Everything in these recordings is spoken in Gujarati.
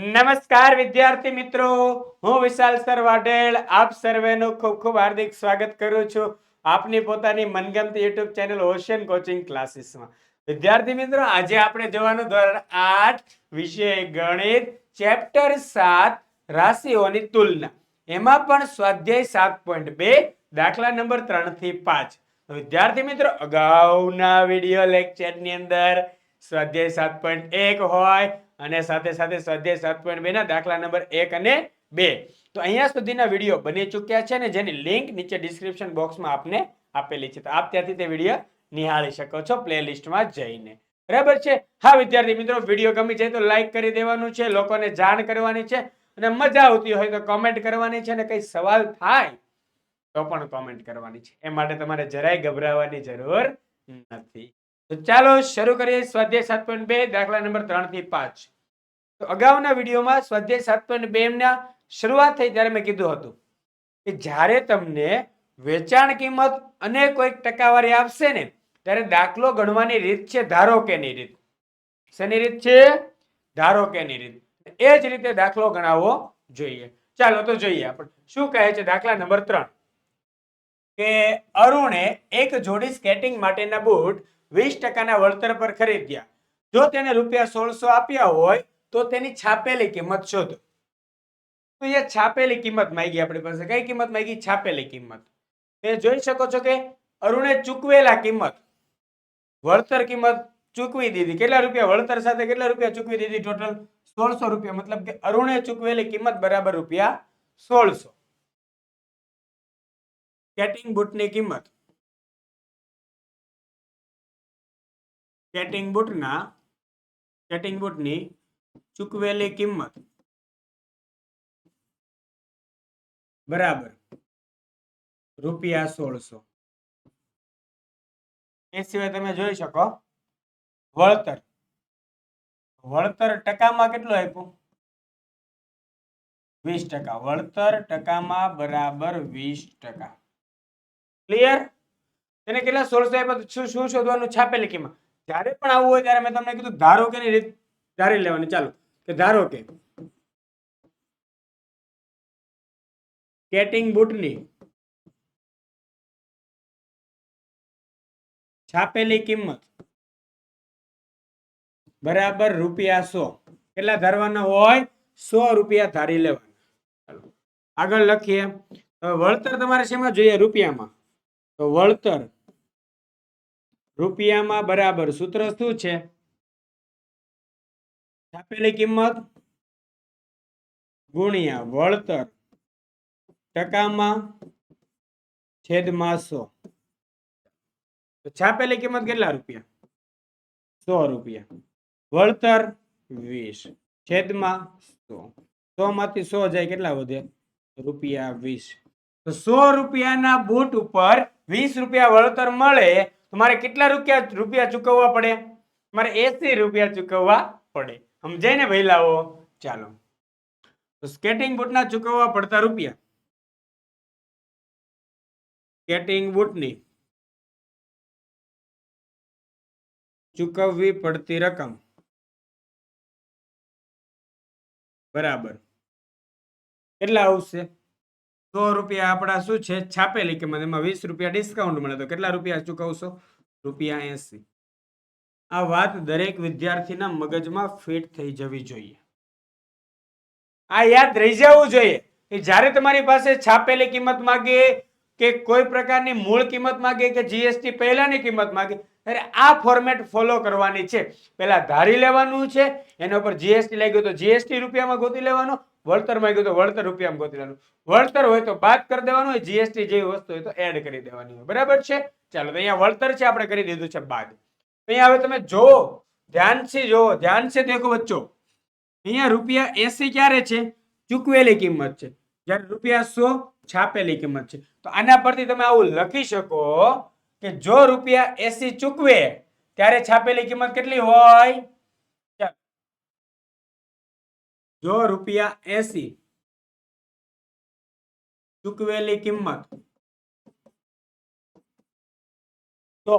નમસ્કાર વિદ્યાર્થી મિત્રો. હું વિશાલ સર વાઢેલ આપ સર્વેનું ખૂબ ખૂબ હાર્દિક સ્વાગત કરું છું આપની પોતાની મનગમતી યુટ્યુબ ચેનલ ઓશિયન કોચિંગ ક્લાસીસમાં. વિદ્યાર્થી મિત્રો, આજે આપણે જોવાનું ધોરણ આઠ વિષય ગણિત, ચેપ્ટર સાત, રાશિઓની તુલના. એમાં પણ સ્વાધ્યાય સાત પોઈન્ટ બે, દાખલા નંબર ત્રણથી પાંચ. વિદ્યાર્થી મિત્રો, અગાઉના વીડિયો લેક્ચરની અંદર સ્વાધ્યાય સાત પોઈન્ટ એક હોય અને સાથે સાથે સ્વાધ્યાય સાત પોઈન્ટ બે ના દાખલા નંબર એક અને બે. તો અહીંયા સુધીના વીડિયો બની ચૂક્યા છે ને જેની લિંક નીચે ડિસ્ક્રિપ્શન બોક્સમાં આપને આપેલી છે. તો આપ ત્યાંથી તે વીડિયો નિહાળી શકો છો પ્લેલિસ્ટમાં જઈને. બરાબર છે? હા, વિદ્યાર્થી મિત્રો, વીડિયો ગમી જાય તો લાઈક કરી દેવાનું છે, લોકોને જાણ કરવાની છે અને મજા આવતી હોય તો કોમેન્ટ કરવાની છે અને કઈ સવાલ થાય તો પણ કોમેન્ટ કરવાની છે. એ માટે તમારે જરાય ગભરાવાની જરૂર નથી. તો ચાલો શરૂ કરીએ સ્વાધ્યાય સાત પોઈન્ટ બે, દાખલા નંબર ત્રણથી પાંચ. તો અગાઉના વિડીયોમાં સ્વાધ્યાય સાત પોઈન્ટ બે ના શરૂઆત થઈ ત્યારે મેં કીધું હતું કે જ્યારે તમને વેચાણ કિંમત અને કોઈક ટકાવારી આપશે ને, ત્યારે દાખલો ગણવાની રીત છે ધારો કેની રીત. શેની રીત છે? ધારો કેની રીત. એ જ રીતે દાખલો ગણાવવો જોઈએ. ચાલો તો જોઈએ આપણે. શું કહે છે દાખલા નંબર ત્રણ? કે અરુણે એક જોડી સ્કેટિંગ માટેના બૂટ વીસ ટકાના વળતર પર ખરીદ્યા. જો તેને રૂપિયા સોળસો આપ્યા હોય, તો તેની છાપેલી કિંમત શોધો. તો એ છાપેલી કિંમત માંગી આપણી પાસે. કઈ કિંમત માંગી? છાપેલી કિંમત. એ જોઈ શકો છો કે અરુણે ચૂકવેલા કિંમત. વળતર કિંમત ચૂકવી દીધી. કેટલા રૂપિયા? વળતર સાથે કેટલા રૂપિયા ચૂકવી દીધી ટોટલ સોળસો રૂપિયા. મતલબ કે અરુણે ચૂકવેલી કિંમત બરાબર રૂપિયા સોળસો. કેટિંગ બૂટની કિંમત. સ્કેટિંગ બુટના ચેટિંગ બુટની ચૂકવેલી કિંમત. બરાબર. રૂપિયા સોળસો. એ સિવાય તમે જોઈ શકો. વળતર. વળતર ટકામાં કેટલું આપ્યું? વીસ ટકા. વળતર ટકામાં બરાબર વીસ ટકા. ક્લિયર તેને કેટલા સોળસો આપ્યા શું શું શોધવાનું? છાપેલી કિંમત. જ્યારે પણ આવું હોય ત્યારે મેં તમને કીધું, ધારો કે રીત ધારી લેવાની. ચાલો, કે ધારો કે કેટિંગ બૂટની છાપેલી કિંમત બરાબર રૂપિયા સો. કેટલા ધારવાના હોય? સો રૂપિયા ધારી લેવાના. આગળ લખીએ. વળતર તમારે શેમાં જોઈએ? રૂપિયામાં. તો વળતર રૂપિયામાં બરાબર સૂત્ર શું છે? છાપેલી કિંમત ગુણ્યા વળતર ટકામાં છેદમાં સો. છાપેલી કિંમત કેટલા રૂપિયા? સો રૂપિયા. વળતર વીસ, છેદમાં સો. સો માંથી સો જાય કેટલા વધે? રૂપિયા વીસ. તો સો રૂપિયાના બૂટ ઉપર વીસ રૂપિયા વળતર મળે તો મારે કેટલા રૂપિયા રૂપિયા ચૂકવવા પડે? મારે એસી રૂપિયા ચૂકવવા પડે. સમજાય ને ભઈલાઓ ચાલો. તો સ્કેટિંગ બૂટના ચૂકવવા પડતા રૂપિયા. સ્કેટિંગ બૂટની ચૂકવવી પડતી રકમ. બરાબર. કેટલા આવશે? સો રૂપિયા આપણા શું છે? છાપેલી કિંમત એમાં વીસ રૂપિયા ડિસ્કાઉન્ટ મળે તો કેટલા રૂપિયા ચૂકવશો? રૂપિયા એસી. આ વાત દરેક વિદ્યાર્થીના મગજમાં ફિટ થઈ જવી જોઈએ. આ યાદ રહી જવું જોઈએ કે જ્યારે તમારી પાસે છાપેલી કિંમત માગે કે કોઈ પ્રકારની મૂળ કિંમત માગે કે જીએસટી પહેલાની કિંમત માગે, ત્યારે આ ફોર્મેટ ફોલો કરવાની છે. પહેલા ધારી લેવાનું છે, એના ઉપર જીએસટી લાગ્યું તો જીએસટી રૂપિયામાં ગોતી લેવાનું વળતર માંગ્યું તો વળતર રૂપિયામાં ગોતી લેવાનું. વળતર હોય તો બાદ કરી દેવાનું હોય જીએસટી જેવી વસ્તુ હોય તો એડ કરી દેવાની હોય. બરાબર છે? ચાલો અહીંયા વળતર છે, આપણે કરી દીધું છે બાદ. અહીંયા હવે તમે જોવો ધ્યાનથી જોવો ધ્યાનથી દેખો બચ્ચો. અહીંયા રૂપિયા એસી ક્યારે છે? ચૂકવેલી કિંમત છે. જ્યારે રૂપિયા સો, છાપેલી કિંમત છે. તો આના પરથી તમે આવું લખી શકો કે જો રૂપિયા એસી ચૂકવે, ત્યારે છાપેલી કિંમત કેટલી હોય? જો રૂપિયા એસી ચૂકવેલી કિંમત, તો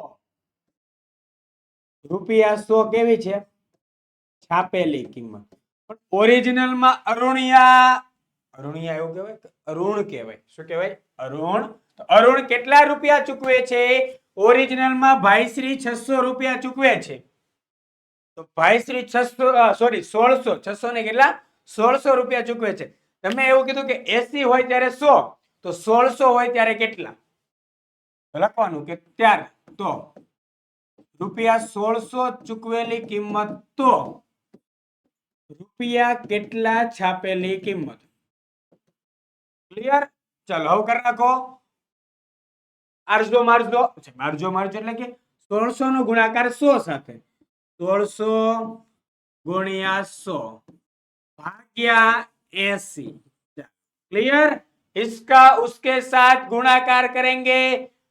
રૂપિયા સો કેવી છે? છાપેલી કિંમત. પણ ઓરિજિનલમાં અરુણિયા અરુણિયા એવું કહેવાય અરુણ કહેવાય. શું કહેવાય? અરુણ. અરુણ કેટલા રૂપિયા ચૂકવે છે? ઓરિજિનલમાં ભાઈશ્રી છસો રૂપિયા ચૂકવે છે. તો ભાઈશ્રી છસો સોરી સોળસો. છસો ને કેટલા? સોળસો રૂપિયા ચૂકવે છે. તમે એવું કીધું કે એસી હોય ત્યારે સો, તો સોળસો હોય ત્યારે કેટલા? લખવાનું કે ત્યારે. તો રૂપિયા સોળસો ચૂકવેલી કિંમત તો રૂપિયા કેટલા છાપેલી કિંમત? ક્લિયર ચાલો, હવે કરી નાખો. આરજો, મારજો. મારજો મારજો એટલે કે સોળસો નો ગુણાકાર સો સાથે. સોળસો ગુણ્યા સો. भाग्या एसी क्लियर इसका उसके साथ गुणाकार करेंगे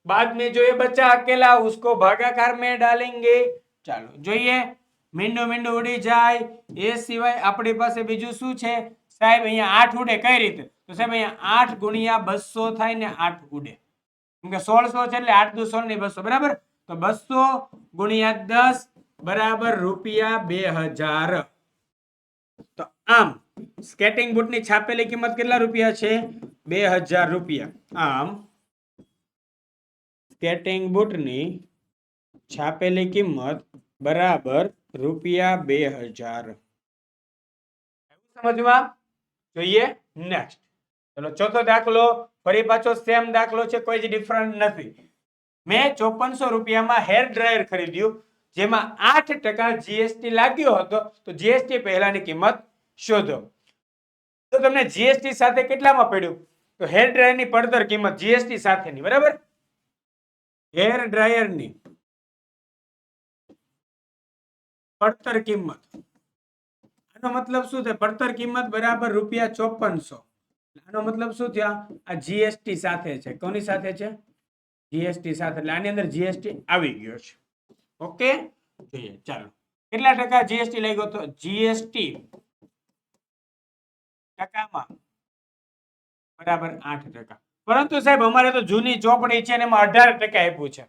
बाद में जो ये बचा अकेला उसको भागाकार में डालेंगे ચાલો જોઈએ મીંડું મીંડું ઉડી જાય એ સિવાય આપણી પાસે બીજું શું છે સાહેબ અહીંયા આઠ ઉડે કઈ રીતે તો સાહેબ અહીંયા આઠ ગુણ્યા બસો થાય ને આઠ ઉડે કેમ કે સોળસો છે એટલે આઠ દુ સોળ ને બસો બરાબર તો બસો ગુણ્યા દસ બરાબર રૂપિયા બે હજાર તો આમ સ્કેટિંગ બૂટની છાપેલી કિંમત કેટલા રૂપિયા છે? બે હજાર રૂપિયા. આમ સ્કેટિંગ બૂટની છાપેલી કિંમત બરાબર રૂપિયા બે હજાર. સમજવા? જોઈએ નેક્સ્ટ ચલો, ચોથો દાખલો, ફરી પાછો સેમ દાખલો છે, કોઈ જ ડિફરન્ટ નથી. મેં ચોપનસો રૂપિયામાં હેર ડ્રાયર ખરીદ્યું, જેમાં આઠ ટકા જીએસટી લાગ્યો હતો. તો જીએસટી પહેલાની કિંમત શોધો. તો તમને જીએસટી સાથે કેટલામાં પડ્યું? તો હેર ડ્રાયરની પડતર કિંમત જીએસટી સાથેની, બરાબર? હેર ડ્રાયરની પડતર કિંમત. આનો મતલબ શું થાય? પડતર કિંમત બરાબર રૂપિયા ચોપનસો. આનો મતલબ શું થયા? આ જીએસટી સાથે છે. કોની સાથે છે? જીએસટી સાથે. એટલે આની અંદર જીએસટી આવી ગયો છે. ઓકે? જોઈએ, ચાલો. કેટલા ટકા જીએસટી લાગ્યો તો? જીએસટી ટકામાં. બરાબર આઠ ટકા. પરંતુ સાહેબ, અમારે તો જૂની ચોપડી છે અને એમાં અઢાર ટકા આપ્યું છે.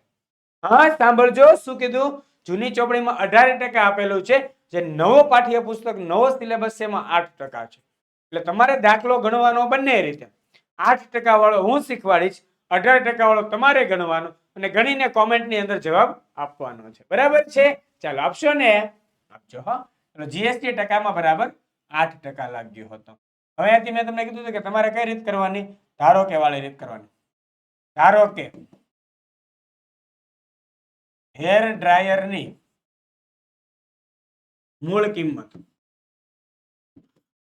હા, સાંભળજો, શું કીધું? જૂની ચોપડીમાં અઢાર ટકા આપેલું છે. જે નવો પાઠ્યપુસ્તક, નવો સિલેબસ છે, એમાં આઠ ટકા છે. એટલે તમારે દાખલો ગણવાનો બંને રીતે. આઠ ટકા વાળો હું શીખવાડીશ, અઢાર ટકા વાળો તમારે ગણવાનો અને ગણીને કોમેન્ટની અંદર જવાબ આપવાનો છે. બરાબર છે? ચાલો, આપશો ને? આપજો, હા. જીએસટી ટકામાં બરાબર આઠ ટકા લાગ્યો હતો. હવે અહીંયાથી મેં તમને કીધું કે તમારે કઈ રીત કરવાની? ધારો કે વાળી રીત કરવાની. ધારો કે હેર ડ્રાયરની મૂળ કિંમત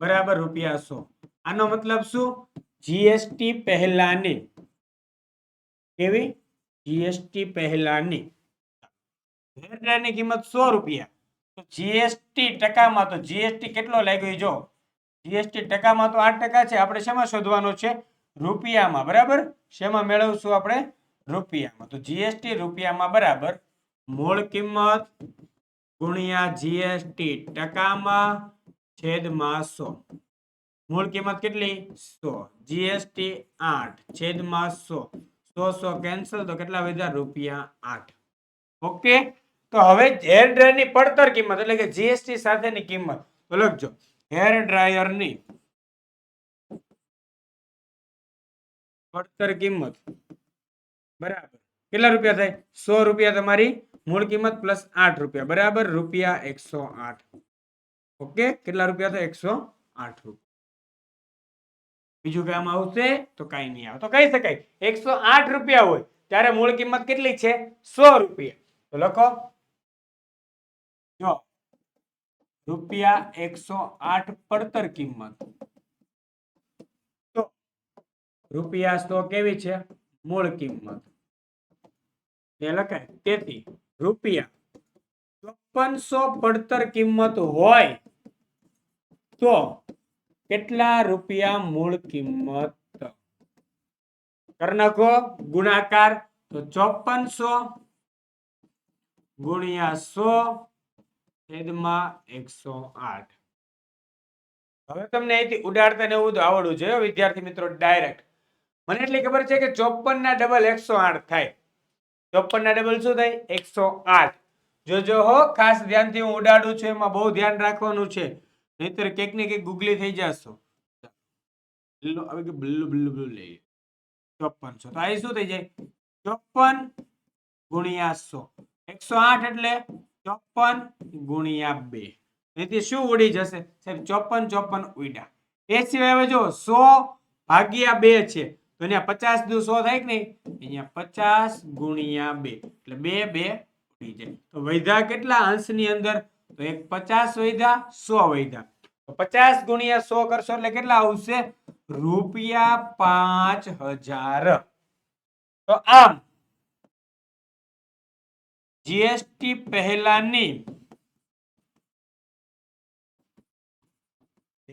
બરાબર રૂપિયા સો. આનો મતલબ શું? જીએસટી પહેલાની. કેવી? જીએસટી પહેલાની. હેર ડ્રાયરની કિંમત સો રૂપિયા. તો જીએસટી ટકામાં તો જીએસટી કેટલો લાગ્યો જો? જીએસટી ટકામાં તો આઠ ટકા છે. આપણે શેમાં શોધવાનો છે? રૂપિયામાં. બરાબર? શેમાં મેળવશું આપણે? રૂપિયામાં. તો જીએસટી રૂપિયામાં બરાબર. મૂળ કિંમત ગુણ્યા જીએસટી ટકામાં છેદમાં સો. મૂળ કિંમત કેટલી? સો. જીએસટી આઠ. છેદમાં સો. સો સો કેન્સલ તો કેટલા વધ્યા રૂપિયા આઠ. ઓકે? તો હવે હેર ડ્રાયરની પડતર કિંમત એટલે કે જીએસટી સાથેની કિંમત. લખજો. હેર ડ્રાયરની પડતર કિંમત. બરાબર. કેટલા રૂપિયા થાય? સો રૂપિયા તમારી મૂળ કિંમત પ્લસ આઠ રૂપિયા. બરાબર? રૂપિયા એકસો આઠ. ઓકે કેટલા રૂપિયા થાય? એકસો આઠ રૂપિયા. બીજું કામ આવશે તો કઈ નહીં આવે. તો કહી શકાય. એકસો આઠ રૂપિયા હોય, ત્યારે મૂળ કિંમત કેટલી છે? સો રૂપિયા. તો લખો. જો. રૂપિયા એકસો આઠ પડતર કિંમત. તો રૂપિયા સો કેવી છે? મૂળ કિંમત. લખાય. તેથી રૂપિયા ચોપનસો પડતર કિંમત હોય તો કેટલા રૂપિયા મૂળ કિંમત? કરી નાખો ગુણાકાર. તો ચોપનસો ગુણ્યા સો હવે તમને અહીંથી ઉડાડતા ને એવું તો આવડવું જોઈએ વિદ્યાર્થી મિત્રો ડાયરેક્ટ મને એટલી ખબર છે કે ચોપન ના ડબલ એકસો થાય. ચોપન ના ડબલ શું થાય? એકસો જોજો હો, ખાસ ધ્યાનથી હું ઉડાડું છું, એમાં બહુ ધ્યાન રાખવાનું છે. નહીતર કેક ને કંઈક ગુગલી થઈ જશો. હવે બ્લુ લઈએ. ચોપન સો. ચોપનસો તો આ શું થઈ જાય? ચોપન ગુણ્યા સો. એકસો આઠ એટલે ચોપન ગુણ્યા બે. એથી શું ઉડી જશે? સાહેબ, ચોપન ચોપન ઉડ્યા. એ સિવાય હવે જો સો ભાગ્યા બે છે, તો અહીંયા પચાસ દુ સો થાય કે નહીં? અહીંયા પચાસ ગુણ્યા બે. એટલે બે બે ઉડી જાય. તો વૈધા કેટલા અંશની અંદર? તો એક પચાસ વૈધા સો વૈધા પચાસ ગુણ્યા સો કરશો એટલે કેટલા આવશે? રૂપિયા પાંચ હજાર. તો આમ જીએસટી પહેલાની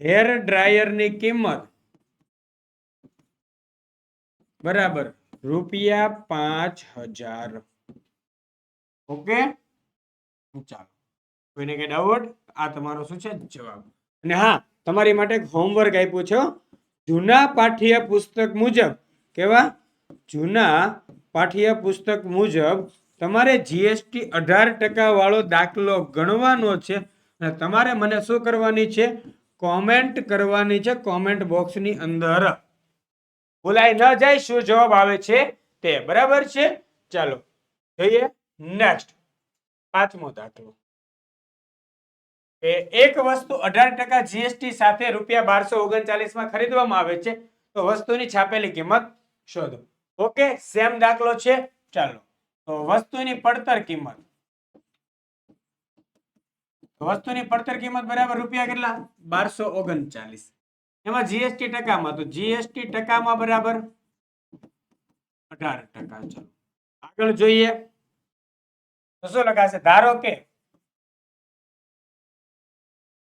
હેર ડ્રાયરની કિંમત બરાબર રૂપિયા પાંચ હજાર. ઓકે? ચાલો. કોઈને કઈ ડાઉટ આ તમારો શું છે? જવાબ. અને હા, તમારી માટે એક હોમવર્ક આપ્યું છે જૂના પાઠ્ય પુસ્તક મુજબ કેવા? જૂના પાઠ્ય પુસ્તક મુજબ તમારે જીએસટી અઢાર ટકા વાળો દાખલો ગણવાનો છે અને તમારે મને શું કરવાની છે? કોમેન્ટ કરવાની છે કોમેન્ટ બોક્સની અંદર. ભૂલાઈ ન જાય, શું જવાબ આવે છે તે બરાબર છે? ચાલો, જોઈએ નેક્સ્ટ પાંચમો દાખલો. એક વસ્તુ અઢાર ટકા જીએસટી સાથે રૂપિયા બારસો ઓગણચાલીસમાં ખરીદવામાં આવે છે. તો વસ્તુની છાપેલી કિંમત શોધો. ઓકે સેમ દાખલો છે. ચાલો. તો વસ્તુની પડતર કિંમત. વસ્તુની પડતર કિંમત બરાબર રૂપિયા કેટલા? બારસો ઓગણચાલીસ. એમાં જીએસટી ટકામાં તો જીએસટી ટકામાં બરાબર અઢાર ટકા. ચાલો, આગળ જોઈએ. તો શું લખાશે? ધારો કે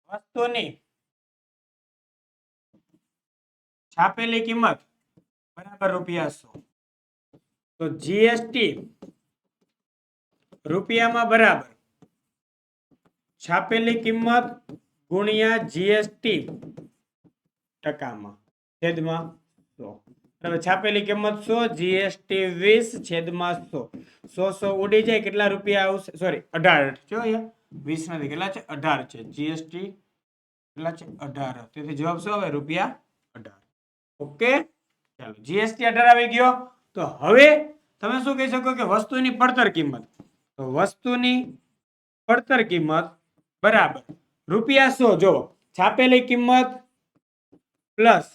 વસ્તુની છાપેલી કિંમત બરાબર રૂપિયા સો. તો જીએસટી રૂપિયામાં બરાબર. છાપેલી કિંમત ગુણ્યા જીએસટી ટકામાં. છેદમાં સો. છાપેલી કિંમત સો જીએસટી વીસ, છેદમાં સો. સો સો ઉડી જાય, કેટલા રૂપિયા આવશે? સોરી અઢાર જો વીસ નથી, કેટલા છે? અઢાર છે. જીએસટી કેટલા છે? અઢાર. તેથી જવાબ શું આવે? રૂપિયા અઢાર. ઓકે ચાલો. જીએસટી અઢાર આવી ગયો. તો હવે તમે શું કહી શકો કે વસ્તુની પડતર કિંમત? વસ્તુની પડતર કિંમત બરાબર. રૂપિયા સો જો છાપેલી કિંમત પ્લસ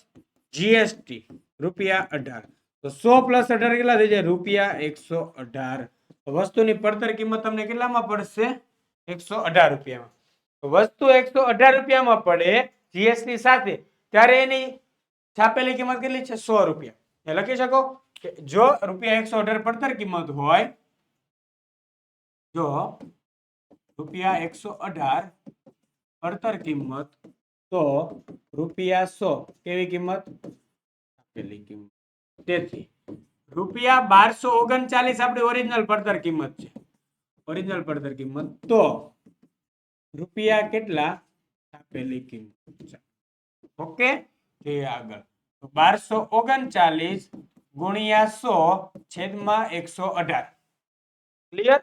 જીએસટી રૂપિયા અઢાર. તો સો પ્લસ અઢાર કેટલા થઈ જાય? રૂપિયા એકસો અઢાર. તો વસ્તુની પડતર કિંમત તમને કેટલામાં પડશે? એકસો અઢાર રૂપિયામાં. તો વસ્તુ એકસો અઢાર રૂપિયામાં પડે જીએસટી સાથે, ત્યારે એની છાપેલી કિંમત કેટલી છે? સો રૂપિયા. લખી શકો કે જો રૂપિયા એકસો અઢાર પડતર કિંમત હોય જો રૂપિયા એકસો અઢાર પડતર કિંમત, તો રૂપિયા સો કેવી કિંમત? આપેલી કિંમત. તેથી રૂપિયા બારસો ઓગણચાલીસ આપણી ઓરિજિનલ પડતર કિંમત છે. ઓરિજિનલ પડતર કિંમત. તો રૂપિયા કેટલા? આપેલી કિંમત ઓકે એ આગળ. બારસો ઓગણચાલીસ ગુણ્યા સો છેદમાં એકસો અઢાર. ક્લિયર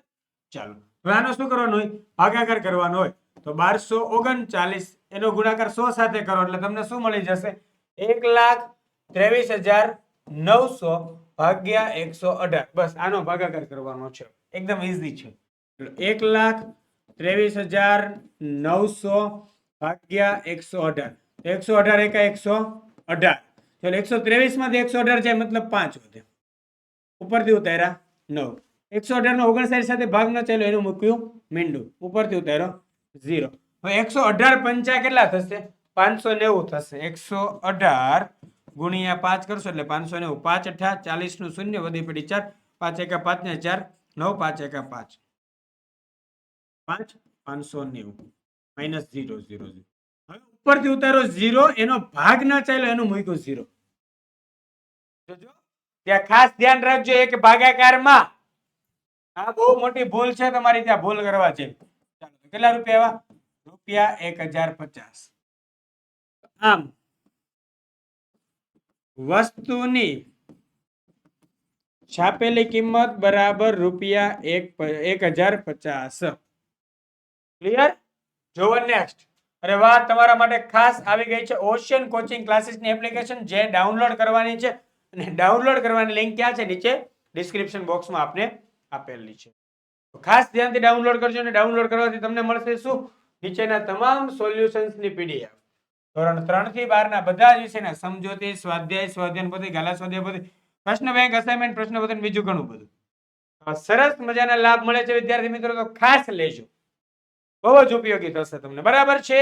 ચાલો. હવે આનો શું કરવાનું હોય? ભાગાકાર કરવાનો હોય. તો બારસો ઓગણચાલીસ એનો ગુણાકાર સો સાથે કરો એટલે તમને શું મળી જશે? એક લાખ ત્રેવીસ હજાર નવસો ભાગ્યા એકસો અઢાર. બસ, આનો ભાગાકાર કરવાનો છે. એકદમ ઇઝી છે. એક લાખ ત્રેવીસ હજાર નવસો ભાગ્યા એકસો અઢાર. એકસો અઢાર એકા એકસો અઢાર. ચાલો, એકસો ત્રેવીસમાંથી એકસો અઢાર જાય મતલબ પાંચ વધે. ઉપરથી ઉતાર્યા નવ. એકસો અઢાર નો ઓગણસાઠ સાથે ભાગ ન ચાલ્યો, એનું મૂક્યું મીંડું. ઉપરથી ઉતારો ઝીરો. હવે એકસો અઢાર પંચા કેટલા થશે? પાંચસો નેવું થશે. એકસો અઢાર ગુણ્યા પાંચ કરશો એટલે પાંચસો નેવું. પાંચ અઠા ચાલીસનું શૂન્ય, વધી પડી ચાર. પાંચ એકા પાંચ ને ચાર, નવ, પાંચ એકા પાંચ. પાંચ, પાંચસો નેવું. Minus zero zero zero. હવે ઉપરથી ઉતારો ઝીરો, એનો ભાગ ના ચાલ્યો, એનું મૂક્યું ઝીરો. જોજો. ત્યાં ખાસ ધ્યાન રાખજો એક ભાગાકારમાં. આ બહુ મોટી ભૂલ છે, તમારી ત્યાં ભૂલ કરવા છે. કેટલા રૂપિયા આવ્યા? રૂપિયા એક હજાર પચાસ. આમ, વસ્તુની છાપેલી કિંમત બરાબર રૂપિયા એક હજાર પચાસ. ક્લિયર જોવો નેક્સ્ટ અરે વાહ, તમારા માટે ખાસ આવી ગઈ છે ઓશિયન કોચિંગ ક્લાસીસની એપ્લિકેશન જે ડાઉનલોડ કરવાની છે. અને ડાઉનલોડ કરવાની લિંક ક્યાં છે? નીચે ડિસ્ક્રિપ્શન બોક્સમાં આપને આપેલી છે. ખાસ ધ્યાનથી ડાઉનલોડ કરજો અને ડાઉનલોડ કરવાથી તમને મળશે શું? નીચેના તમામ સોલ્યુશન્સની પીડીએફ ધોરણ ત્રણથી બાર ના બધા જ વિષયના સમજોતી, સ્વાધ્યાય સ્વાધ્યાયન પોતે ગાલા સ્વાધ્યાય પોતે પ્રશ્ન બેંક અસાઇનમેન્ટ પ્રશ્ન પત્ર બીજું ઘણું બધું. સરસ મજાના લાભ મળે છે વિદ્યાર્થી મિત્રો, તો ખાસ લેજો. બહુ જ ઉપયોગી થશે તમને. બરાબર છે?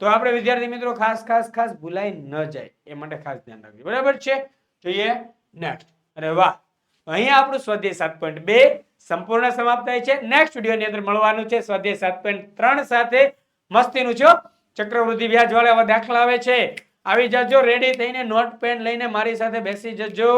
તો આપણે વિદ્યાર્થી મિત્રો, ખાસ ખાસ ખાસ ભૂલાઈ ન જાય. એ માટે ખાસ ધ્યાન રાખજો. બરાબર છે? જોઈએ નેક્સ્ટ અરે વાહ! અહીંયા આપણું સ્વાધ્યાય સાત પોઈન્ટ બે સંપૂર્ણ સમાપ્ત થાય છે. નેક્સ્ટ વિડીયોની અંદર મળવાનું છે સ્વાધ્યાય સાત પોઈન્ટ ત્રણ સાથે. મસ્તીનું છો. ચક્રવૃદ્ધિ વ્યાજ વાળા એવા દાખલા આવે છે. આવી જજો રેડી થઈને નોટ પેન લઈને મારી સાથે બેસી જજો.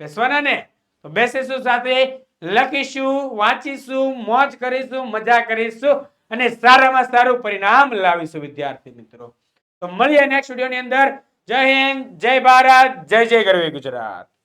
બેસવાના ને? તો બેસીશું સાથે. લખીશું, વાંચીશું, મોજ કરીશું, મજા કરીશું અને સારામાં સારું પરિણામ લાવીશું વિદ્યાર્થી મિત્રો. તો મળીએ નેક્સ્ટ વિડીયોની અંદર. જય હિન્દ, જય ભારત, જય જય ગરવી ગુજરાત.